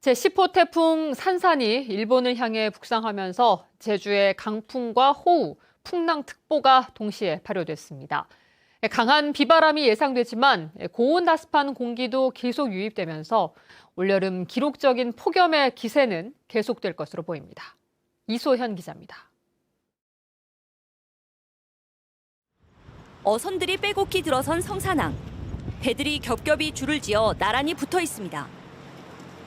제10호 태풍 산산이 일본을 향해 북상하면서 제주의 강풍과 호우, 풍랑특보가 동시에 발효됐습니다. 강한 비바람이 예상되지만 고온 다습한 공기도 계속 유입되면서 올여름 기록적인 폭염의 기세는 계속될 것으로 보입니다. 이소현 기자입니다. 어선들이 빼곡히 들어선 성산항. 배들이 겹겹이 줄을 지어 나란히 붙어 있습니다.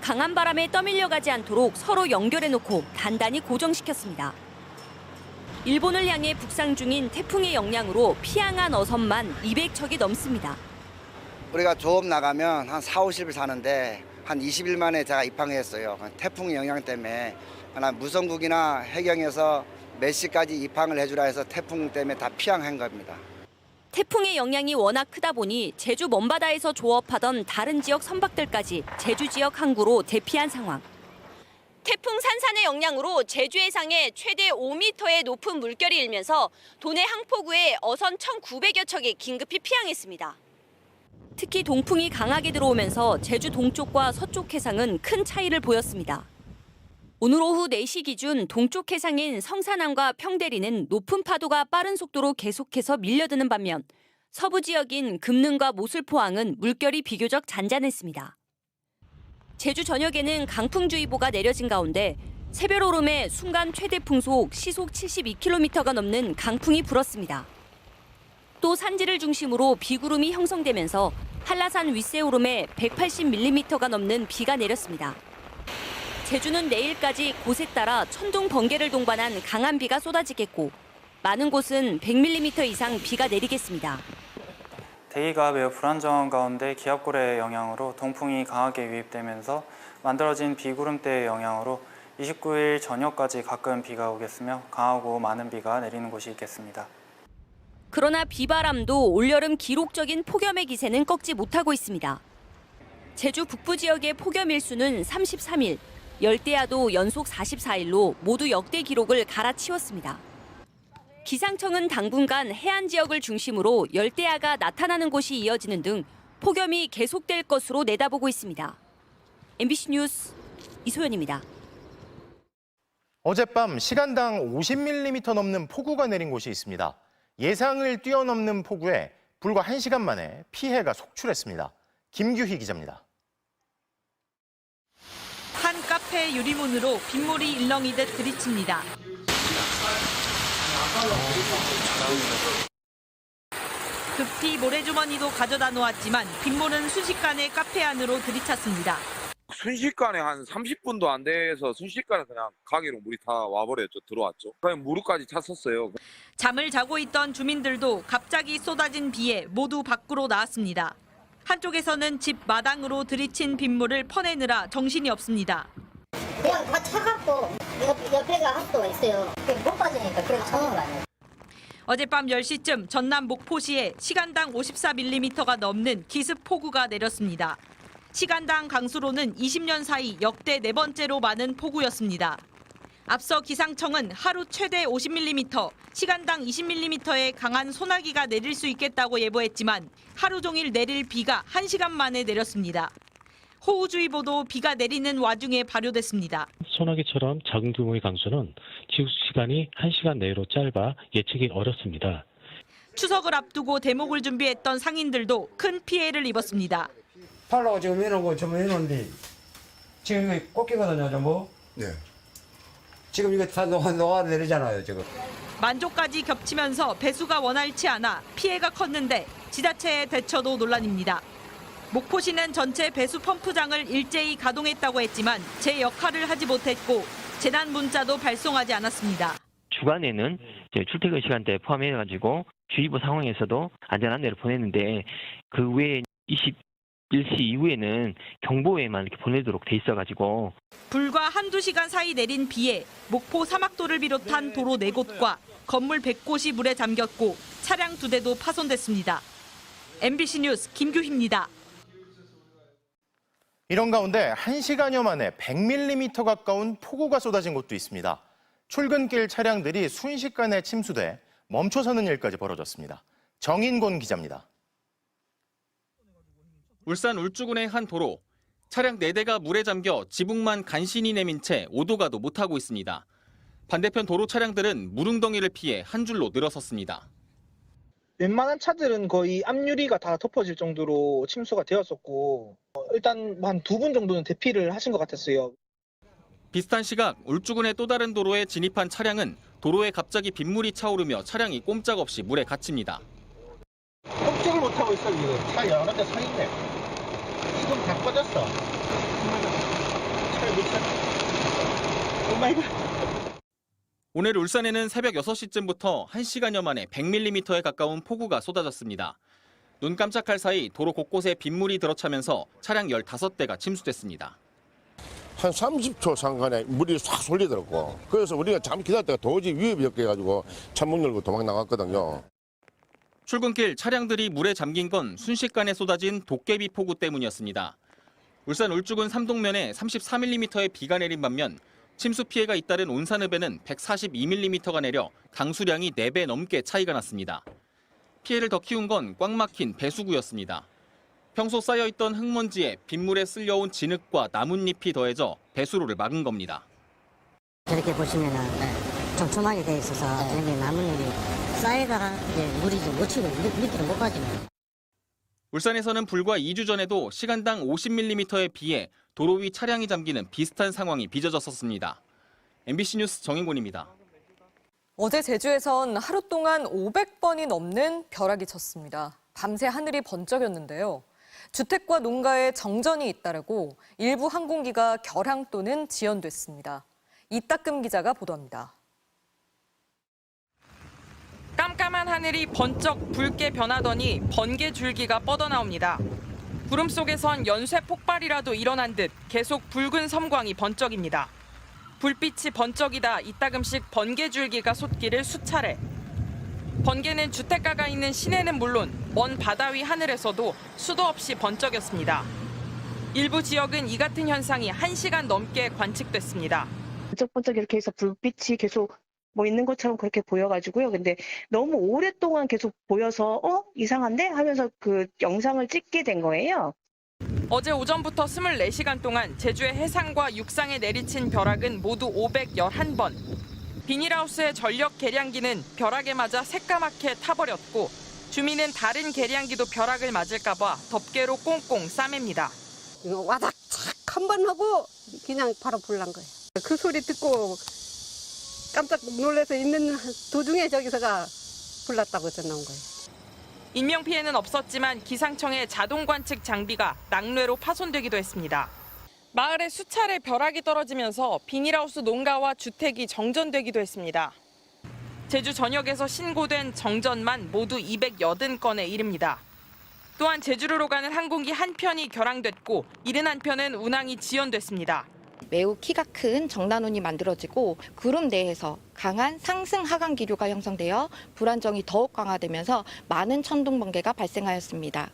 강한 바람에 떠밀려 가지 않도록 서로 연결해 놓고 단단히 고정시켰습니다. 일본을 향해 북상 중인 태풍의 영향으로 피항한 어선만 200척이 넘습니다. 우리가 조업 나가면 한 4, 50일 사는데 한 20일 만에 제가 입항했어요. 태풍 영향 때문에 무성국이나 해경에서 몇 시까지 입항을 해주라 해서 태풍 때문에 다 피항한 겁니다. 태풍의 영향이 워낙 크다 보니 제주 먼바다에서 조업하던 다른 지역 선박들까지 제주 지역 항구로 대피한 상황. 태풍 산산의 영향으로 제주 해상에 최대 5m의 높은 물결이 일면서 도내 항포구에 어선 1,900여 척이 긴급히 피항했습니다. 특히 동풍이 강하게 들어오면서 제주 동쪽과 서쪽 해상은 큰 차이를 보였습니다. 오늘 오후 4시 기준 동쪽 해상인 성산항과 평대리는 높은 파도가 빠른 속도로 계속해서 밀려드는 반면 서부 지역인 금능과 모슬포항은 물결이 비교적 잔잔했습니다. 제주 전역에는 강풍주의보가 내려진 가운데 새별 오름에 순간 최대 풍속 시속 72km가 넘는 강풍이 불었습니다. 또 산지를 중심으로 비구름이 형성되면서 한라산 윗세 오름에 180mm가 넘는 비가 내렸습니다. 제주는 내일까지 곳에 따라 천둥 번개를 동반한 강한 비가 쏟아지겠고 많은 곳은 100mm 이상 비가 내리겠습니다. 대기가 매우 불안정한 가운데 기압골의 영향으로 동풍이 강하게 유입되면서 만들어진 비구름대의 영향으로 29일 저녁까지 가끔 비가 오겠으며 강하고 많은 비가 내리는 곳이 있겠습니다. 그러나 비바람도 올여름 기록적인 폭염의 기세는 꺾지 못하고 있습니다. 제주 북부 지역의 폭염 일수는 33일, 열대야도 연속 44일로 모두 역대 기록을 갈아치웠습니다. 기상청은 당분간 해안 지역을 중심으로 열대야가 나타나는 곳이 이어지는 등 폭염이 계속될 것으로 내다보고 있습니다. MBC 뉴스 이소연입니다. 어젯밤 시간당 50mm 넘는 폭우가 내린 곳이 있습니다. 예상을 뛰어넘는 폭우에 불과 1시간 만에 피해가 속출했습니다. 김규희 기자입니다. 한 카페 유리문으로 빗물이 일렁이듯 들이칩니다. 급히 모래주머니도 가져다 놓았지만 빗물은 순식간에 카페 안으로 들이찼습니다. 순식간에 한 30분도 안 돼서 순식간에 그냥 가게로 물이 다 와버렸죠. 들어왔죠. 그냥 무릎까지 찼었어요. 잠을 자고 있던 주민들도 갑자기 쏟아진 비에 모두 밖으로 나왔습니다. 한쪽에서는 집 마당으로 들이친 빗물을 퍼내느라 정신이 없습니다. 그냥 다 차갑고 옆, 옆에가 학도가 있어요. 그게 못 빠지니까 그래서 청은 거아요 어젯밤 10시쯤 전남 목포시에 시간당 54mm가 넘는 기습 폭우가 내렸습니다. 시간당 강수로는 20년 사이 역대 네 번째로 많은 폭우였습니다. 앞서 기상청은 하루 최대 50mm, 시간당 20mm의 강한 소나기가 내릴 수 있겠다고 예보했지만 하루 종일 내릴 비가 1시간 만에 내렸습니다. 호우주의보도 비가 내리는 와중에 발효됐습니다. 소나기처럼 작은 규모의 강수는 지속 시간이 1시간 내로 짧아 예측이 어렵습니다. 추석을 앞두고 대목을 준비했던 상인들도 큰 피해를 입었습니다. 팔라고 지금 해놓고 좀 해놓은데 지금 이거 꽃게거든요 전부 네. 지금 이거 다 녹아, 녹아 내리잖아요 지금 만조까지 겹치면서 배수가 원활치 않아 피해가 컸는데 지자체의 대처도 논란입니다. 목포시는 전체 배수 펌프장을 일제히 가동했다고 했지만 제 역할을 하지 못했고 재난 문자도 발송하지 않았습니다. 주간에는 이제 출퇴근 시간대 포함해가지고 주의보 상황에서도 안전 안내를 보냈는데 그 외에 21시 이후에는 경보에만 이렇게 보내도록 돼 있어가지고 불과 한두 시간 사이 내린 비에 목포 사막도를 비롯한 도로 4곳과 건물 100곳이 물에 잠겼고 차량 2대도 파손됐습니다. MBC 뉴스 김규희입니다. 이런 가운데 1시간여 만에 100mm 가까운 폭우가 쏟아진 곳도 있습니다. 출근길 차량들이 순식간에 침수돼 멈춰서는 일까지 벌어졌습니다. 정인곤 기자입니다. 울산 울주군의 한 도로 차량 4대가 물에 잠겨 지붕만 간신히 내민 채 오도가도 못하고 있습니다. 반대편 도로 차량들은 물웅덩이를 피해 한 줄로 늘어섰습니다. 웬만한 차들은 거의 앞유리가 다 덮어질 정도로 침수가 되었었고 어, 일단 한 두 분 정도는 대피를 하신 것 같았어요. 비슷한 시각 울주군의 또 다른 도로에 진입한 차량은 도로에 갑자기 빗물이 차오르며 차량이 꼼짝없이 물에 갇힙니다. 꼼짝을 못하고 있어 지금. 차 여러 대 서 있네. 지금 다 꺼졌어. 차를 못 찾. 오 마이 갓. 오늘 울산에는 새벽 6시쯤부터 1시간여 만에 100mm에 가까운 폭우가 쏟아졌습니다. 눈 깜짝할 사이 도로 곳곳에 빗물이 들어차면서 차량 15대가 침수됐습니다. 한 30초 상간에 물이 싹 쏠리더라고. 그래서 우리가 잠 기다렸다가 도저히 위협이 없게 해가지고 창문 열고 도망 나갔거든요. 출근길 차량들이 물에 잠긴 건 순식간에 쏟아진 도깨비 폭우 때문이었습니다. 울산 울주군 삼동면에 34mm의 비가 내린 반면 침수 피해가 잇따른 온산읍에는 142mm가 내려 강수량이 4배 넘게 차이가 났습니다. 피해를 더 키운 건 꽉 막힌 배수구였습니다. 평소 쌓여있던 흙먼지에 빗물에 쓸려온 진흙과 나뭇잎이 더해져 배수로를 막은 겁니다. 저렇게 보시면은 촘촘하게 돼 있어서 저렇게 나뭇잎이 쌓여가 물이 좀못 치고 밑- 밑으로 못 가지고 울산에서는 불과 2주 전에도 시간당 50mm의 비에 도로 위 차량이 잠기는 비슷한 상황이 빚어졌었습니다. MBC 뉴스 정인곤입니다. 어제 제주에선 하루 동안 500번이 넘는 벼락이 쳤습니다. 밤새 하늘이 번쩍였는데요. 주택과 농가에 정전이 잇따르고 일부 항공기가 결항 또는 지연됐습니다. 이따금 기자가 보도합니다. 깜깜한 하늘이 번쩍 붉게 변하더니 번개 줄기가 뻗어나옵니다. 구름 속에선 연쇄 폭발이라도 일어난 듯 계속 붉은 섬광이 번쩍입니다. 불빛이 번쩍이다 이따금씩 번개 줄기가 솟기를 수차례. 번개는 주택가가 있는 시내는 물론 먼 바다 위 하늘에서도 수도 없이 번쩍였습니다. 일부 지역은 이 같은 현상이 1시간 넘게 관측됐습니다. 번쩍번쩍 이렇게 해서 불빛이 계속 뭐 있는 것처럼 그렇게 보여가지고요. 근데 너무 오랫동안 계속 보여서 어 이상한데 하면서 그 영상을 찍게 된 거예요. 어제 오전부터 24시간 동안 제주의 해상과 육상에 내리친 벼락은 모두 511번. 비닐하우스의 전력 계량기는 벼락에 맞아 새까맣게 타버렸고 주민은 다른 계량기도 벼락을 맞을까봐 덮개로 꽁꽁 싸맵니다. 와닥 착 한 번 하고 그냥 바로 불난 거예요. 그 소리 듣고 깜짝 놀라서 있는 도중에 저기서가 불났다고 전화 온 거예요. 인명 피해는 없었지만 기상청의 자동 관측 장비가 낙뢰로 파손되기도 했습니다. 마을에 수차례 벼락이 떨어지면서 비닐하우스 농가와 주택이 정전되기도 했습니다. 제주 전역에서 신고된 정전만 모두 280건에 이릅니다. 또한 제주로로 가는 항공기 한 편이 결항됐고 71편은 운항이 지연됐습니다. 매우 키가 큰 정난운이 만들어지고 구름 내에서 강한 상승 하강 기류가 형성되어 불안정이 더욱 강화되면서 많은 천둥 번개가 발생하였습니다.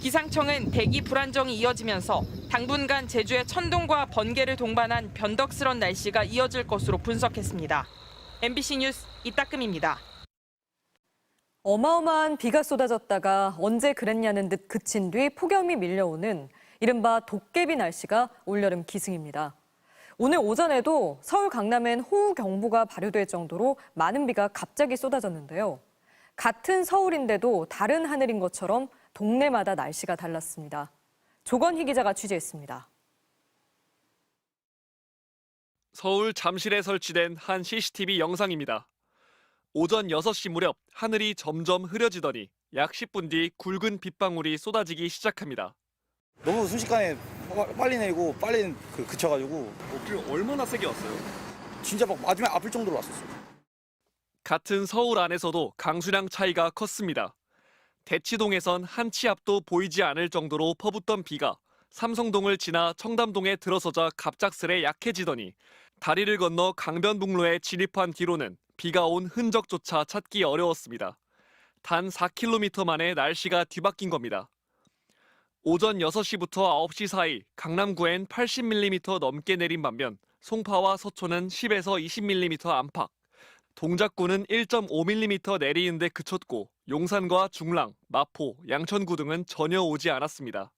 기상청은 대기 불안정이 이어지면서 당분간 제주의 천둥과 번개를 동반한 변덕스런 날씨가 이어질 것으로 분석했습니다. MBC 뉴스 이따금입니다. 어마어마한 비가 쏟아졌다가 언제 그랬냐는 듯 그친 뒤 폭염이 밀려오는 이른바 도깨비 날씨가 올여름 기승입니다. 오늘 오전에도 서울 강남엔 호우경보가 발효될 정도로 많은 비가 갑자기 쏟아졌는데요. 같은 서울인데도 다른 하늘인 것처럼 동네마다 날씨가 달랐습니다. 조건희 기자가 취재했습니다. 서울 잠실에 설치된 한 CCTV 영상입니다. 오전 6시 무렵 하늘이 점점 흐려지더니 약 10분 뒤 굵은 빗방울이 쏟아지기 시작합니다. 너무 순식간에 빨리 내리고 빨리 그 그쳐가지고 비 얼마나 세게 왔어요? 진짜 막 맞으면 아플 정도로 왔었어요. 같은 서울 안에서도 강수량 차이가 컸습니다. 대치동에선 한 치 앞도 보이지 않을 정도로 퍼붓던 비가 삼성동을 지나 청담동에 들어서자 갑작스레 약해지더니 다리를 건너 강변북로에 진입한 뒤로는 비가 온 흔적조차 찾기 어려웠습니다. 단 4km 만에 날씨가 뒤바뀐 겁니다. 오전 6시부터 9시 사이 강남구엔 80mm 넘게 내린 반면 송파와 서초는 10에서 20mm 안팎, 동작구는 1.5mm 내리는데 그쳤고 용산과 중랑, 마포, 양천구 등은 전혀 오지 않았습니다.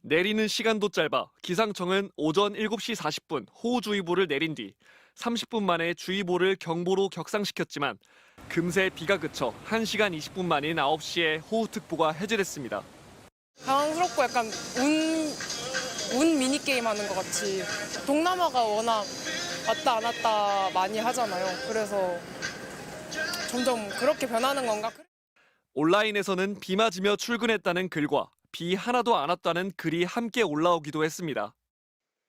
내리는 시간도 짧아 기상청은 오전 7시 40분 호우주의보를 내린 뒤 30분 만에 주의보를 경보로 격상시켰지만 금세 비가 그쳐 1시간 20분 만인 9시에 호우특보가 해제됐습니다. 당황스럽고 약간 운, 운 미니게임 하는 것 같이 동남아가 워낙 왔다 안 왔다 많이 하잖아요. 그래서 점점 그렇게 변하는 건가? 온라인에서는 비 맞으며 출근했다는 글과 비 하나도 안 왔다는 글이 함께 올라오기도 했습니다.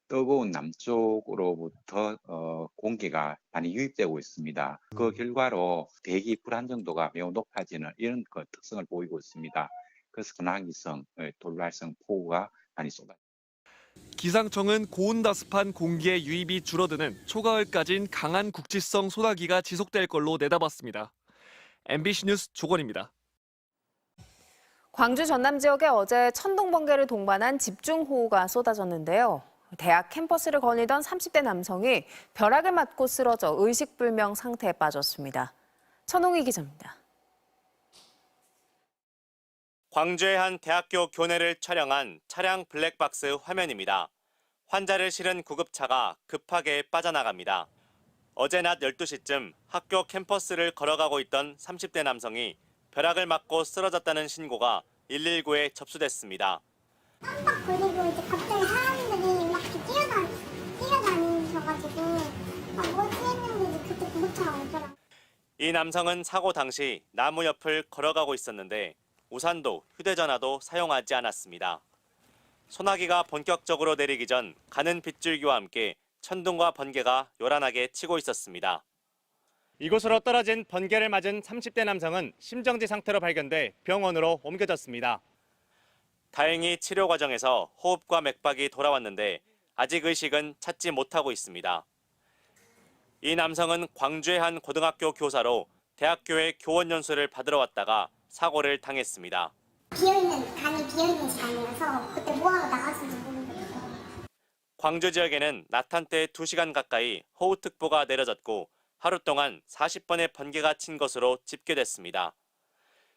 뜨거운 남쪽으로부터 어, 공기가 많이 유입되고 있습니다. 그 결과로 대기 불안정도가 매우 높아지는 이런 그 특성을 보이고 있습니다. 그래서 어, 돌발성 폭우가 많이 쏟아. 기상청은 고온다습한 공기의 유입이 줄어드는 초가을까진 강한 국지성 소나기가 지속될 걸로 내다봤습니다. MBC 뉴스 조건입니다. 광주 전남 지역에 어제 천둥 번개를 동반한 집중호우가 쏟아졌는데요. 대학 캠퍼스를 거니던 30대 남성이 벼락을 맞고 쓰러져 의식불명 상태에 빠졌습니다. 천홍희 기자입니다. 광주의 한 대학교 교내를 촬영한 차량 블랙박스 화면입니다. 환자를 실은 구급차가 급하게 빠져나갑니다. 어제 낮 12시쯤 학교 캠퍼스를 걸어가고 있던 30대 남성이 벼락을 맞고 쓰러졌다는 신고가 119에 접수됐습니다. 그리고 이제 갑자기 사람들이 막 이렇게 뛰어다, 뛰어다니셔가지고 막 뭐지 했는데 이제 그때 구급차가 오더라고요. 이 남성은 사고 당시 나무 옆을 걸어가고 있었는데 우산도 휴대전화도 사용하지 않았습니다. 소나기가 본격적으로 내리기 전 가는 빗줄기와 함께 천둥과 번개가 요란하게 치고 있었습니다. 이곳으로 떨어진 번개를 맞은 30대 남성은 심정지 상태로 발견돼 병원으로 옮겨졌습니다. 다행히 치료 과정에서 호흡과 맥박이 돌아왔는데 아직 의식은 찾지 못하고 있습니다. 이 남성은 광주의 한 고등학교 교사로 대학교의 교원 연수를 받으러 왔다가 사고를 당했습니다. 비어있는, 간이 비어있는 시간이어서 그때 뭐하러 나갔는지 모르겠어요. 광주 지역에는 낮 한때 2시간 가까이 호우특보가 내려졌고 하루 동안 40번의 번개가 친 것으로 집계됐습니다.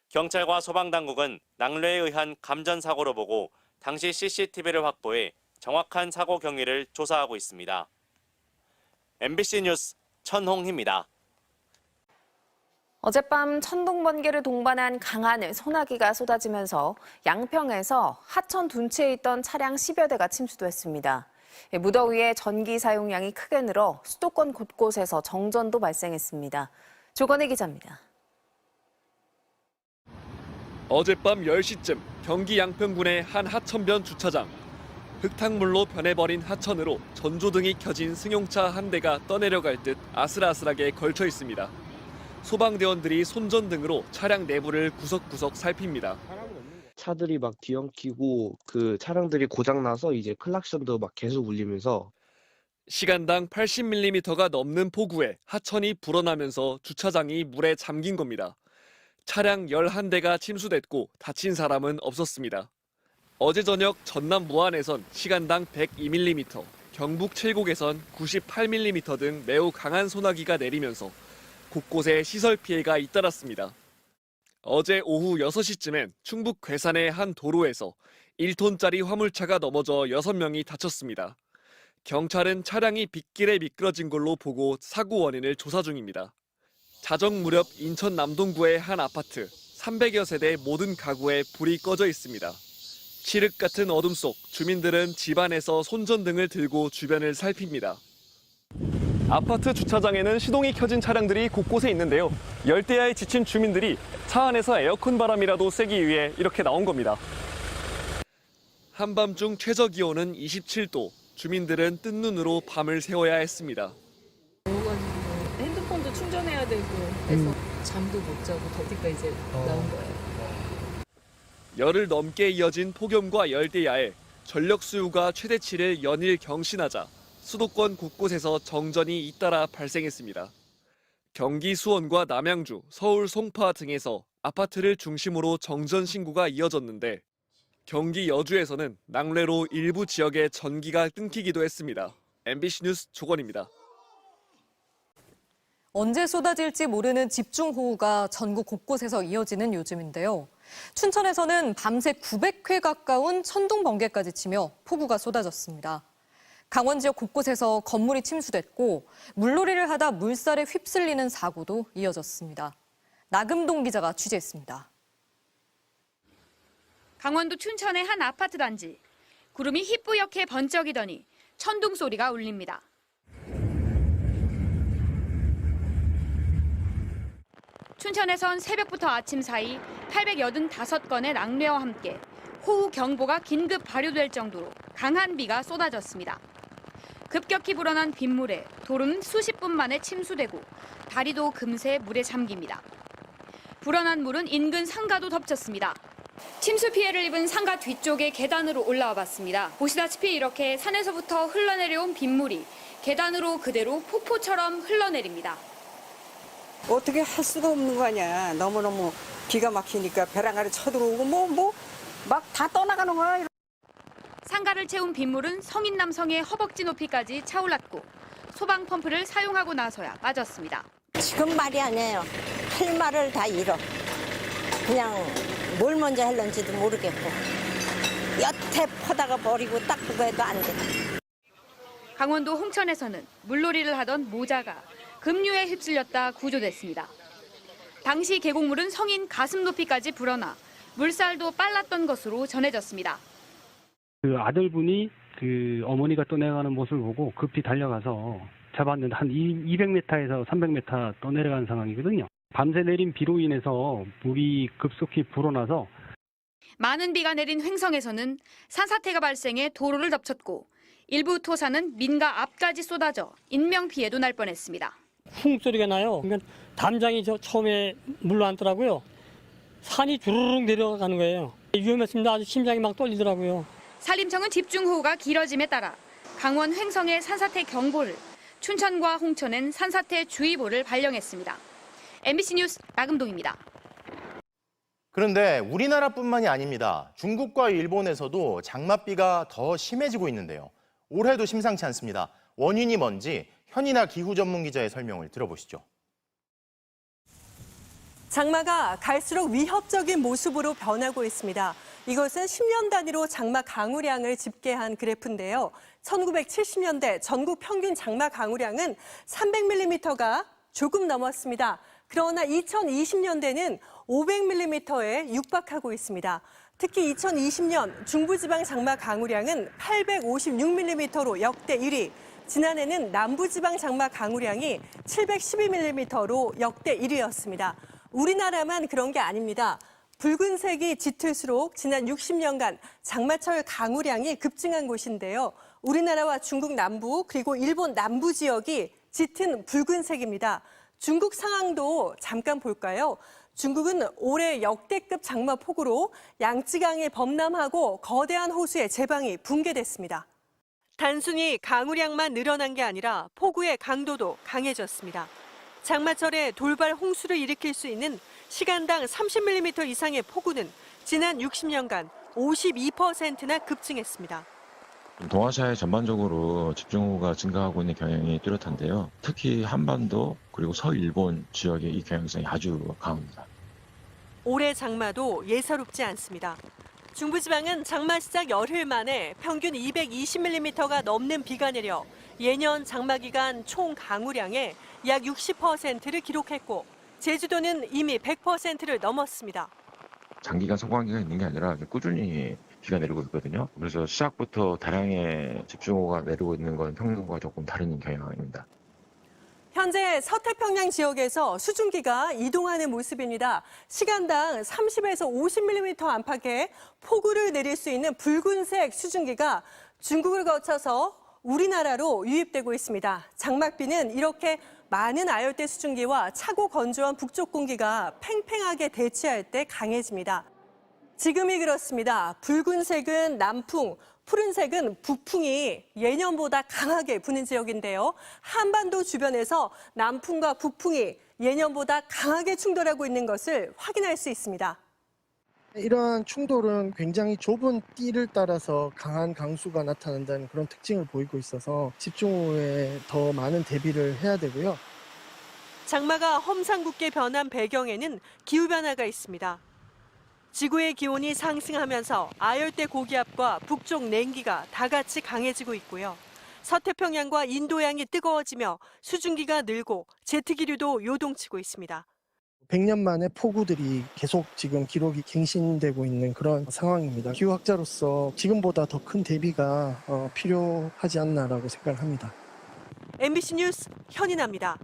경찰과 소방당국은 낙뢰에 의한 감전 사고로 보고 당시 CCTV를 확보해 정확한 사고 경위를 조사하고 있습니다. MBC 뉴스 천홍희입니다. 어젯밤 천둥 번개를 동반한 강한 소나기가 쏟아지면서 양평에서 하천 둔치에 있던 차량 10여 대가 침수됐습니다. 예, 무더위에 전기 사용량이 크게 늘어 수도권 곳곳에서 정전도 발생했습니다. 조건희 기자입니다. 어젯밤 10시쯤 경기 양평군의 한 하천변 주차장. 흙탕물로 변해버린 하천으로 전조등이 켜진 승용차 한 대가 떠내려갈 듯 아슬아슬하게 걸쳐 있습니다. 소방대원들이 손전 등으로 차량 내부를 구석구석 살핍니다. 차들이 막 뒤엉키고 그 차량들이 고장 나서 이제 클락션도 막 계속 울리면서 시간당 80mm가 넘는 폭우에 하천이 불어나면서 주차장이 물에 잠긴 겁니다. 차량 11대가 침수됐고 다친 사람은 없었습니다. 어제 저녁 전남 무안에선 시간당 102mm, 경북 칠곡에선 98mm 등 매우 강한 소나기가 내리면서 곳곳에 시설 피해가 잇따랐습니다. 어제 오후 6시쯤엔 충북 괴산의 한 도로에서 1톤짜리 화물차가 넘어져 6명이 다쳤습니다. 경찰은 차량이 빗길에 미끄러진 걸로 보고 사고 원인을 조사 중입니다. 자정 무렵 인천 남동구의 한 아파트 300여 세대 모든 가구에 불이 꺼져 있습니다. 칠흑 같은 어둠 속 주민들은 집안에서 손전등을 들고 주변을 살핍니다. 아파트 주차장에는 시동이 켜진 차량들이 곳곳에 있는데요. 열대야에 지친 주민들이 차 안에서 에어컨 바람이라도 쐬기 위해 이렇게 나온 겁니다. 한밤중 최저 기온은 27도. 주민들은 뜬 눈으로 밤을 새워야 했습니다. 핸드폰도 충전해야 되고 해서 잠도 못 자고 더디가 이제 나온 거예요. 열흘 넘게 이어진 폭염과 열대야에 전력 수요가 최대치를 연일 경신하자 수도권 곳곳에서 정전이 잇따라 발생했습니다. 경기 수원과 남양주, 서울 송파 등에서 아파트를 중심으로 정전 신고가 이어졌는데 경기 여주에서는 낙뢰로 일부 지역에 전기가 끊기기도 했습니다. MBC 뉴스 조건입니다. 언제 쏟아질지 모르는 집중호우가 전국 곳곳에서 이어지는 요즘인데요. 춘천에서는 밤새 900회 가까운 천둥 번개까지 치며 폭우가 쏟아졌습니다. 강원 지역 곳곳에서 건물이 침수됐고 물놀이를 하다 물살에 휩쓸리는 사고도 이어졌습니다. 나금동 기자가 취재했습니다. 강원도 춘천의 한 아파트 단지. 구름이 희뿌옇게 번쩍이더니 천둥 소리가 울립니다. 춘천에선 새벽부터 아침 사이 885건의 낙뢰와 함께 호우 경보가 긴급 발효될 정도로 강한 비가 쏟아졌습니다. 급격히 불어난 빗물에 도로는 수십 분 만에 침수되고 다리도 금세 물에 잠깁니다. 불어난 물은 인근 상가도 덮쳤습니다. 침수 피해를 입은 상가 뒤쪽에 계단으로 올라와 봤습니다. 보시다시피 이렇게 산에서부터 흘러내려온 빗물이 계단으로 그대로 폭포처럼 흘러내립니다. 어떻게 할 수가 없는 거 아니야. 너무너무 기가 막히니까 벼랑 아래 쳐들어오고 뭐 뭐 막 다 떠나가는 거야. 상가를 채운 빗물은 성인 남성의 허벅지 높이까지 차올랐고 소방 펌프를 사용하고 나서야 빠졌습니다. 지금 말이 아니에요. 할 말을 다 잃어. 그냥 뭘 먼저 할런지도 모르겠고. 여태 퍼다가 버리고 딱 그거 해도 안 돼. 강원도 홍천에서는 물놀이를 하던 모자가 급류에 휩쓸렸다 구조됐습니다. 당시 계곡물은 성인 가슴 높이까지 불어나 물살도 빨랐던 것으로 전해졌습니다. 그 아들분이 그 어머니가 떠내가는 모습을 보고 급히 달려가서 잡았는데 한 200m에서 300m 떠내려가는 상황이거든요. 밤새 내린 비로 인해서 물이 급속히 불어나서 많은 비가 내린 횡성에서는 산사태가 발생해 도로를 덮쳤고 일부 토사는 민가 앞까지 쏟아져 인명 피해도 날 뻔했습니다. 쿵 소리가 나요. 그러니까 담장이 저 처음에 물로 앉더라고요. 산이 주르륵 내려가는 거예요. 위험했습니다. 아주 심장이 막 떨리더라고요. 산림청은 집중호우가 길어짐에 따라 강원 횡성의 산사태 경보를 춘천과 홍천엔 산사태 주의보를 발령했습니다. MBC 뉴스 나금동입니다. 그런데 우리나라뿐만이 아닙니다. 중국과 일본에서도 장맛비가 더 심해지고 있는데요. 올해도 심상치 않습니다. 원인이 뭔지 현인아 기후 전문 기자의 설명을 들어보시죠. 장마가 갈수록 위협적인 모습으로 변하고 있습니다. 이것은 10년 단위로 장마 강우량을 집계한 그래프인데요. 1970년대 전국 평균 장마 강우량은 300mm가 조금 넘었습니다. 그러나 2020년대는 500mm에 육박하고 있습니다. 특히 2020년 중부지방 장마 강우량은 856mm로 역대 1위, 지난해는 남부지방 장마 강우량이 712mm로 역대 1위였습니다. 우리나라만 그런 게 아닙니다. 붉은색이 짙을수록 지난 60년간 장마철 강우량이 급증한 곳인데요. 우리나라와 중국 남부 그리고 일본 남부 지역이 짙은 붉은색입니다. 중국 상황도 잠깐 볼까요? 중국은 올해 역대급 장마 폭우로 양쯔강이 범람하고 거대한 호수의 제방이 붕괴됐습니다. 단순히 강우량만 늘어난 게 아니라 폭우의 강도도 강해졌습니다. 장마철에 돌발 홍수를 일으킬 수 있는 시간당 30mm 이상의 폭우는 지난 60년간 52%나 급증했습니다. 동아시아에 전반적으로 집중호우가 증가하고 있는 경향이 뚜렷한데요. 특히 한반도 그리고 서일본 지역의 이 경향성이 아주 강합니다. 올해 장마도 예사롭지 않습니다. 중부지방은 장마 시작 열흘 만에 평균 220mm가 넘는 비가 내려 예년 장마 기간 총 강우량의 약 60%를 기록했고 제주도는 이미 100%를 넘었습니다. 장기간 소강기가 있는 게 아니라 꾸준히 비가 내리고 있거든요. 그래서 시작부터 다량의 집중호우가 내리고 있는 건 평년과 조금 다른 경향입니다. 현재 서태평양 지역에서 수증기가 이동하는 모습입니다. 시간당 30에서 50mm 안팎의 폭우를 내릴 수 있는 붉은색 수증기가 중국을 거쳐서 우리나라로 유입되고 있습니다. 장맛비는 이렇게 많은 아열대 수증기와 차고 건조한 북쪽 공기가 팽팽하게 대치할 때 강해집니다. 지금이 그렇습니다. 붉은색은 남풍, 푸른색은 북풍이 예년보다 강하게 부는 지역인데요. 한반도 주변에서 남풍과 북풍이 예년보다 강하게 충돌하고 있는 것을 확인할 수 있습니다. 이러한 충돌은 굉장히 좁은 띠를 따라서 강한 강수가 나타난다는 그런 특징을 보이고 있어서 집중호우에 더 많은 대비를 해야 되고요. 장마가 험상궂게 변한 배경에는 기후변화가 있습니다. 지구의 기온이 상승하면서 아열대 고기압과 북쪽 냉기가 다 같이 강해지고 있고요. 서태평양과 인도양이 뜨거워지며 수증기가 늘고 제트기류도 요동치고 있습니다. 100년 만에 폭우들이 계속 지금 기록이 갱신되고 있는 그런 상황입니다. 기후학자로서 지금보다 더 큰 대비가 어, 필요하지 않나라고 생각합니다. MBC 뉴스 현인아입니다.